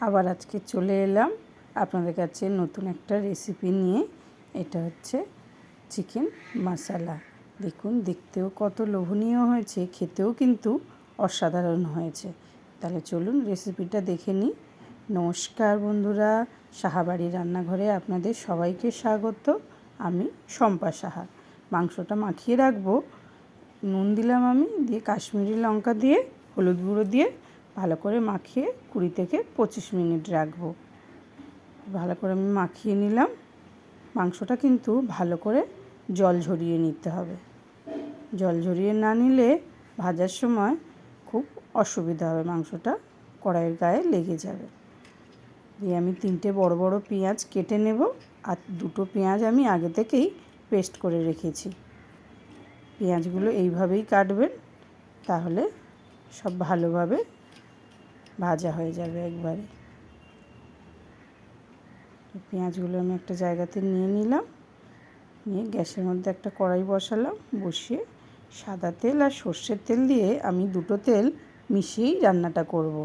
আবার আজকে চলে এলাম আপনাদের কাছে নতুন একটা রেসিপি নিয়ে। এটা হচ্ছে চিকেন মশালা দেখুন, দেখতেও কত লোভনীয় হয়েছে, খেতেও কিন্তু অসাধারণ হয়েছে। তাহলে চলুন রেসিপিটা দেখে নিই। নমস্কার বন্ধুরা, সাহাবাড়ি রান্নাঘরে আপনাদের সবাইকে স্বাগত। আমি শম্পা সাহা। মাংসটা মাখিয়ে রাখব। নুন দিলাম আমি, দিয়ে কাশ্মীরি লঙ্কা দিয়ে, হলুদ গুঁড়ো দিয়ে ভালো করে মাখিয়ে কুড়ি থেকে পঁচিশ মিনিট রাখব। ভালো করে আমি মাখিয়ে নিলাম। মাংসটা কিন্তু ভালো করে জল ঝরিয়ে নিতে হবে। জল ঝরিয়ে না নিলে ভাজার সময় খুব অসুবিধা হবে, মাংসটা কড়াইয়ের গায়ে লেগে যাবে। দিয়ে আমি তিনটে বড় বড় পেঁয়াজ কেটে নেব আর দুটো পেঁয়াজ আমি আগে থেকেই পেস্ট করে রেখেছি। পেঁয়াজগুলো এইভাবেই কাটবেন, তাহলে সব ভালোভাবে ভাজা হয়ে যাবে একবারে। পেঁয়াজগুলো আমি একটা জায়গাতে নিয়ে নিলাম, নিয়ে গ্যাসের মধ্যে একটা কড়াই বসালাম, বসিয়ে সাদা তেল আর সর্ষের তেল দিয়ে আমি দুটো তেল মিশিয়েই রান্নাটা করব।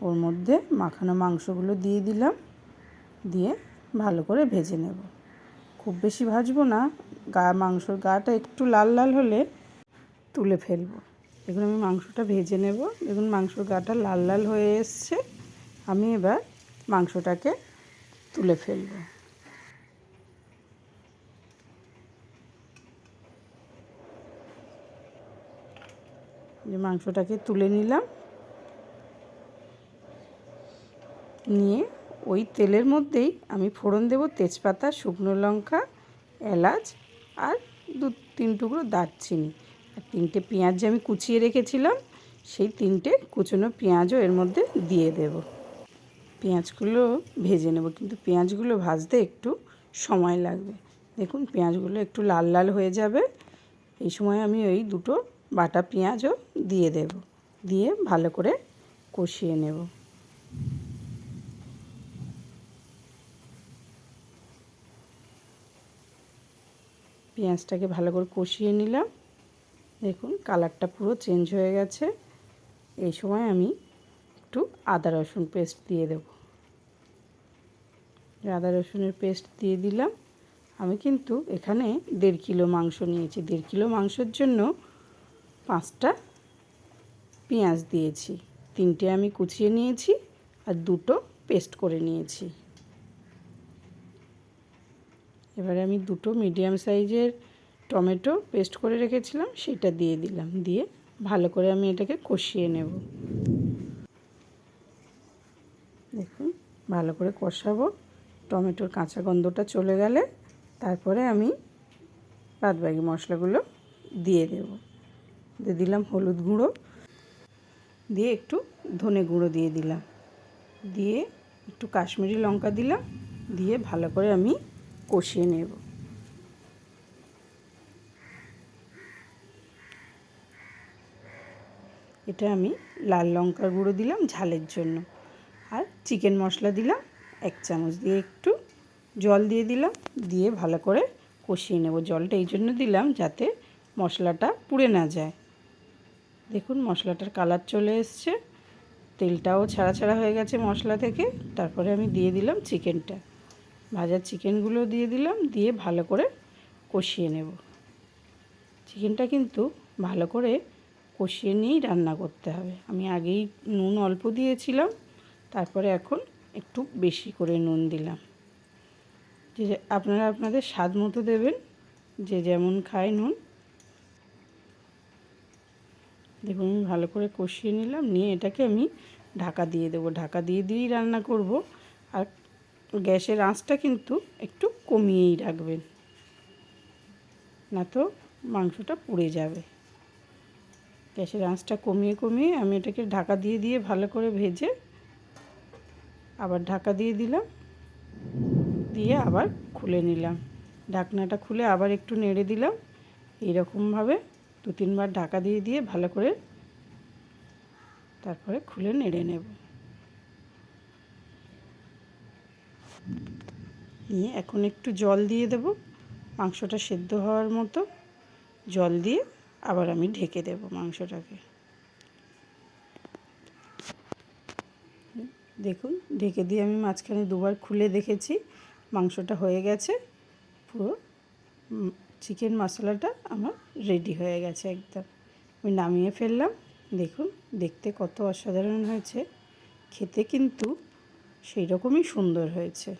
ওর মধ্যে মাখানো মাংসগুলো দিয়ে দিলাম, দিয়ে ভালো করে ভেজে নেব। খুব বেশি ভাজবো না, গা মাংসর গাটা একটু লাল লাল হলে তুলে ফেলব। দেখুন, আমি মাংসটা ভেজে নেব। দেখুন, মাংসর গাটা লাল লাল হয়ে এসছে। আমি এবার মাংসটাকে তুলে ফেলব। যে মাংসটাকে তুলে নিলাম। নিয়ে ওই তেলের মধ্যেই আমি ফোড়ন দেব তেজপাতা, শুকনো লঙ্কা, এলাচ আর দু তিন টুকরো দারচিনি। আর তিনটে পেঁয়াজ যে আমি কুচিয়ে রেখেছিলাম, সেই তিনটে কুচনো পেঁয়াজও এর মধ্যে দিয়ে দেব। পেঁয়াজগুলো ভেজে নেব, কিন্তু পেঁয়াজগুলো ভাজতে একটু সময় লাগবে। দেখুন, পেঁয়াজগুলো একটু লাল লাল হয়ে যাবে। এই সময় আমি ওই দুটো বাটা পেঁয়াজও দিয়ে দেব, দিয়ে ভালো করে কষিয়ে নেব। পেঁয়াজটাকে ভালো করে কষিয়ে নিলাম। দেখুন, কালারটা পুরো চেঞ্জ হয়ে গেছে। এই সময় আমি একটু আদা রসুন পেস্ট দিয়ে দেব। আদা রসুনের পেস্ট দিয়ে দিলাম। আমি কিন্তু এখানে দেড় কিলো মাংস নিয়েছি। দেড় কিলো মাংসের জন্য পাঁচটা পেঁয়াজ দিয়েছি। তিনটে আমি কুচিয়ে নিয়েছি আর দুটো পেস্ট করে নিয়েছি। এবারে আমি দুটো মিডিয়াম সাইজের টমেটো পেস্ট করে রেখেছিলাম, সেটা দিয়ে দিলাম। দিয়ে ভালো করে আমি এটাকে কষিয়ে নেব। দেখুন, ভালো করে কষাবো। টমেটোর কাঁচা গন্ধটা চলে গেলে তারপরে আমি বাদবাকি মশলাগুলো দিয়ে দেব। দিয়ে দিলাম হলুদ গুঁড়ো। দিয়ে একটু ধনে গুঁড়ো দিয়ে দিলাম। দিয়ে একটু কাশ্মীরি লঙ্কা দিলাম। দিয়ে ভালো করে আমি কষিয়ে নেব। এটা আমি লাল লঙ্কার গুঁড়ো দিলাম ঝালের জন্য। আর চিকেন মশলা দিলাম এক চামচ দিয়ে একটু জল দিয়ে দিলাম, দিয়ে ভালো করে কষিয়ে নেব জলটা। এই জন্য দিলাম যাতে মশলাটা পুড়ে না যায়। দেখুন মশলাটার কালার চলে এসছে। তেলটাও ছাড়া ছাড়া হয়ে গেছে মশলা থেকে। তারপরে আমি দিয়ে দিলাম চিকেনটা। ভাজা চিকেনগুলো দিয়ে দিলাম, দিয়ে ভালো করে কষিয়ে নেব। চিকেনটা কিন্তু ভালো করে কষিয়ে নিয়েই রান্না করতে হবে। আমি আগেই নুন অল্প দিয়েছিলাম, তারপরে এখন একটু বেশি করে নুন দিলাম। যে আপনারা আপনাদের স্বাদ মতো দেবেন, যে যেমন খায় নুন। দেখুন, আমি ভালো করে কষিয়ে নিলাম, নিয়ে এটাকে আমি ঢাকা দিয়ে দেবো। ঢাকা দিয়ে দিয়েই রান্না করব। আর গ্যাসের আঁচটা কিন্তু একটু কমিয়েই রাখবেন, না তো মাংসটা পুড়ে যাবে। গ্যাসের আঁচটা কমিয়ে কমিয়ে আমি এটাকে ঢাকা দিয়ে দিয়ে ভালো করে ভেজে আবার ঢাকা দিয়ে দিলাম। দিয়ে আবার খুলে নিলাম। ঢাকনাটা খুলে আবার একটু নেড়ে দিলাম। এইরকমভাবে দু, তিনবার ঢাকা দিয়ে দিয়ে ভালো করে তারপরে খুলে নেড়ে নেব। নিয়ে এখন একটু জল দিয়ে দেব। মাংসটা সেদ্ধ হওয়ার মতো জল দিয়ে আবার আমি ঢেকে দেব মাংসটাকে। দেখুন, ঢেকে দিয়ে আমি মাঝখানে দুবার খুলে দেখেছি, মাংসটা হয়ে গেছে, পুরো চিকেন মশলাটা আমার রেডি হয়ে গেছে একদম। আমি নামিয়ে ফেললাম, দেখুন, দেখতে কত অসাধারণ হয়েছে, খেতে কিন্তু সেই রকমই সুন্দর হয়েছে।